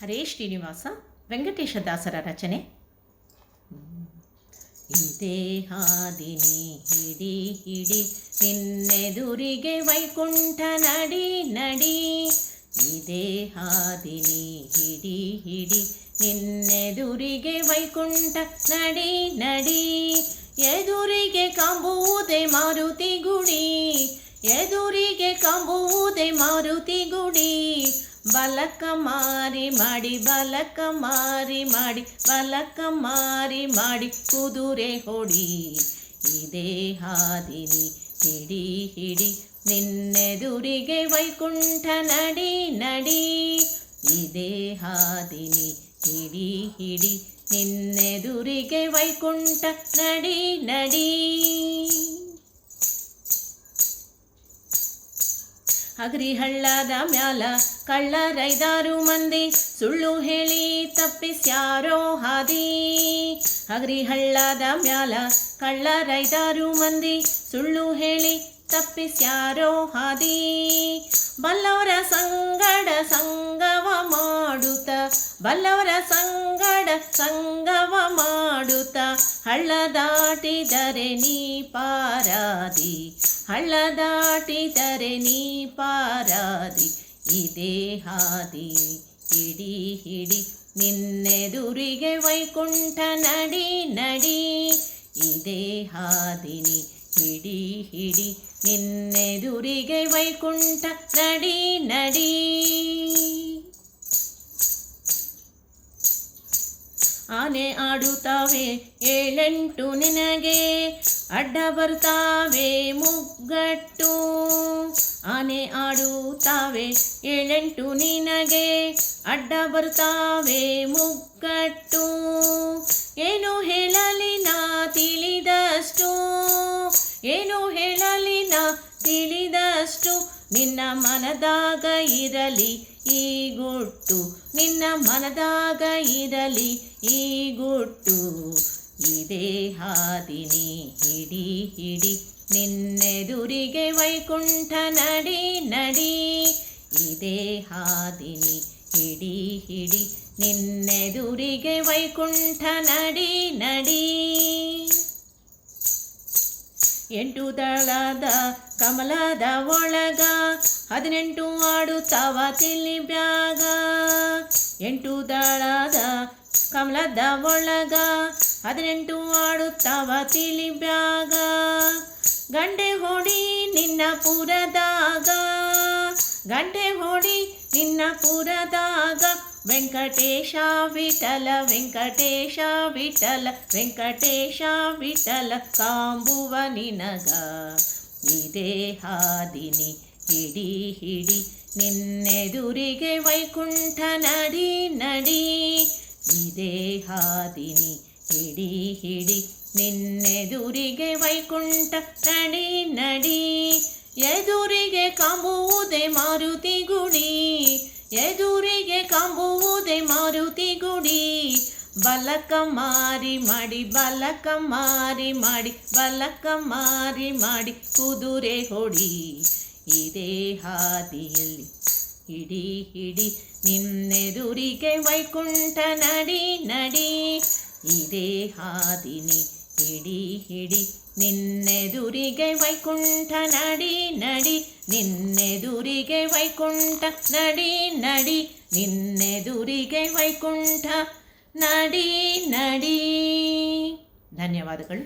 ಹರೇ ಶ್ರೀನಿವಾಸ, ವೆಂಕಟೇಶ ದಾಸರ ರಚನೆ. ಇದೇ ಹಾದಿನಿ ಹಿಡಿ ಹಿಡಿ, ನಿನ್ನೆದುರಿಗೆ ವೈಕುಂಠ ನಡಿ ನಡಿ. ಇದೇ ಹಾದಿನಿ ಹಿಡಿ ಹಿಡಿ, ನಿನ್ನೆದುರಿಗೆ ವೈಕುಂಠ ನಡಿ ನಡಿ. ಎದುರಿಗೆ ಕಂಬುವುದೇ ಮಾರುತಿ ಗುಡಿ, ಎದುರಿಗೆ ಕಂಬುವುದೇ ಮಾರುತಿ ಗುಡಿ. ಬಲಕ ಮಾರಿ ಮಾಡಿ, ಬಲಕ ಮಾರಿ ಮಾಡಿ, ಬಲಕ ಮಾರಿ ಮಾಡಿ ಕುದುರೆ ಹೊಡಿ. ಇದೇ ಹಾದಿನಿ ಹಿಡಿ ಹಿಡಿ ನಿನ್ನೆದುರಿಗೆ ವೈಕುಂಠ ನಡಿ ನಡಿ. ಇದೇ ಹಾದಿನಿ ಹಿಡಿ ಹಿಡಿ ನಿನ್ನೆದುರಿಗೆ ವೈಕುಂಠ ನಡಿ ನಡಿ. ಅಗ್ರಿ ಹಳ್ಳದ ಮ್ಯಾಲ ಕಳ್ಳರೈದಾರು ಮಂದಿ ಸುಳ್ಳು ಹೇಳಿ ತಪ್ಪಿಸ್ಯಾರೋ ಹಾದಿ. ಅಗ್ರಿ ಹಳ್ಳದ ಮ್ಯಾಲ ಕಳ್ಳರೈದಾರು ಮಂದಿ ಸುಳ್ಳು ಹೇಳಿ ತಪ್ಪಿಸ್ಯಾರೋ ಹಾದಿ. ಬಲ್ಲವರ ಸಂಗಡ ಸಂಗವ ಮಾಡುತ್ತ, ಬಲ್ಲವರ ಸಂಗಡ ಸಂಗವ ಮಾಡುತ್ತ, ಹಳ್ಳ ದಾಟಿದರೆ ನೀ ಪಾರಾದಿ. ಹಳ್ಳ ದಾಟಿದರೆ ನೀ ಪಾರಾದಿ ಇದೇ ಹಾದಿ ಹಿಡಿ ಹಿಡಿ ನಿನ್ನೆದುರಿಗೆ ವೈಕುಂಠ ನಡಿ ನಡಿ ಇದೇ ಹಾದಿನಿ ಹಿಡಿ ಹಿಡಿ ನಿನ್ನೆದುರಿಗೆ ವೈಕುಂಠ ನಡಿ ನಡಿ. ಆನೆ ಆಡುತ್ತವೆ, ಏಳೆಂಟು ನಿನಗೆ ಅಡ್ಡ ಬರ್ತಾವೆ ಮುಗ್ಗಟ್ಟು. ಆನೆ ಆಡುತ್ತಾವೆ, ಏಳೆಂಟು ನಿನಗೆ. ಅಡ್ಡ ಬರ್ತಾವೆ ಮುಗ್ಗಟ್ಟು. ಏನು ಹೇಳಲಿ ನಾ ತಿಳಿದಷ್ಟು. ಏನು ಹೇಳಲಿ ನಾ ತಿಳಿದಷ್ಟು. ನಿನ್ನ ಮನದಾಗ ಇರಲಿ ಈ ಗುಟ್ಟು. ನಿನ್ನ ಮನದಾಗ ಇರಲಿ ಈ ಗುಟ್ಟು. ಇದೇ ಹಾದಿನಿ, ಹಿಡಿ ಹಿಡಿ. ನಿನ್ನೆದುರಿಗೆ ವೈಕುಂಠ ನಡಿ ನಡಿ. ಇದೇ ಹಾದಿನಿ, ಹಿಡಿ ಹಿಡಿ. ನಿನ್ನೆದುರಿಗೆ ವೈಕುಂಠ ನಡಿ ನಡಿ. ಎಂಟು ದಳದ ಕಮಲದ ಒಳಗ, ಹದಿನೆಂಟು ಆಡುತ್ತಾವ ತಿಳಿ ಬ್ಯಾಗ. ಎಂಟು ದಳದ ಕಮಲದ ಒಳಗ ಹದಿನೆಂಟು ಆಡುತ್ತವ ತಿಳಿ ಬ್ಯಾಗ ಗಂಡೆ ಹೊಡಿ ನಿನ್ನ ಪುರದಾಗ. ಗಂಡೆ ಹೊಡಿ ನಿನ್ನ ಪುರದಾಗ. ವೆಂಕಟೇಶ ವಿಠಲ ವೆಂಕಟೇಶ ವಿಠಲ ವೆಂಕಟೇಶ ವಿಠಲ, ಕಾಂಬುವ ನಿನಗ. ಇದೇ ಹಾದಿನಿ ಹಿಡಿ ಹಿಡಿ ನಿನ್ನೆದುರಿಗೆ ವೈಕುಂಠ ನಡಿ ನಡಿ. ಇದೇ ಹಾದಿನಿ ಹಿಡಿ ಹಿಡಿ ನಿನ್ನೆದುರಿಗೆ ವೈಕುಂಠ ನಡಿ ನಡಿ. ಎದುರಿಗೆ ಕಂಬುವುದೇ ಮಾರುತಿ ಗುಡಿ. ಎದುರಿಗೆ ಕಂಬುವುದೇ ಮಾರುತಿ ಗುಡಿ. ಬಲಕ ಮಾರಿ ಮಾಡಿ, ಬಲಕ ಮಾರಿ ಮಾಡಿ, ಬಲಕ ಮಾರಿ ಮಾಡಿ ಕುದುರೆ ಹೊಡಿ. ಇದೇ ಹಾದಿಯಲ್ಲಿ ಹಿಡಿ ಹಿಡಿ ನಿನ್ನೆದುರಿಗೆ ವೈಕುಂಠ ನಡಿ ನಡಿ. ಇದೇ ಹಾದಿನಿ ಹಿಡಿ ಹಿಡಿ ನಿನ್ನೆದುರಿಗೆ ವೈಕುಂಠ ನಡಿ ನಡಿ ನಿನ್ನೆದುರಿಗೆ ವೈಕುಂಠ ನಡಿ ನಡಿ ನಿನ್ನೆದುರಿಗೆ ವೈಕುಂಠ ನಡಿ ನಡಿ ಧನ್ಯವಾದಗಳು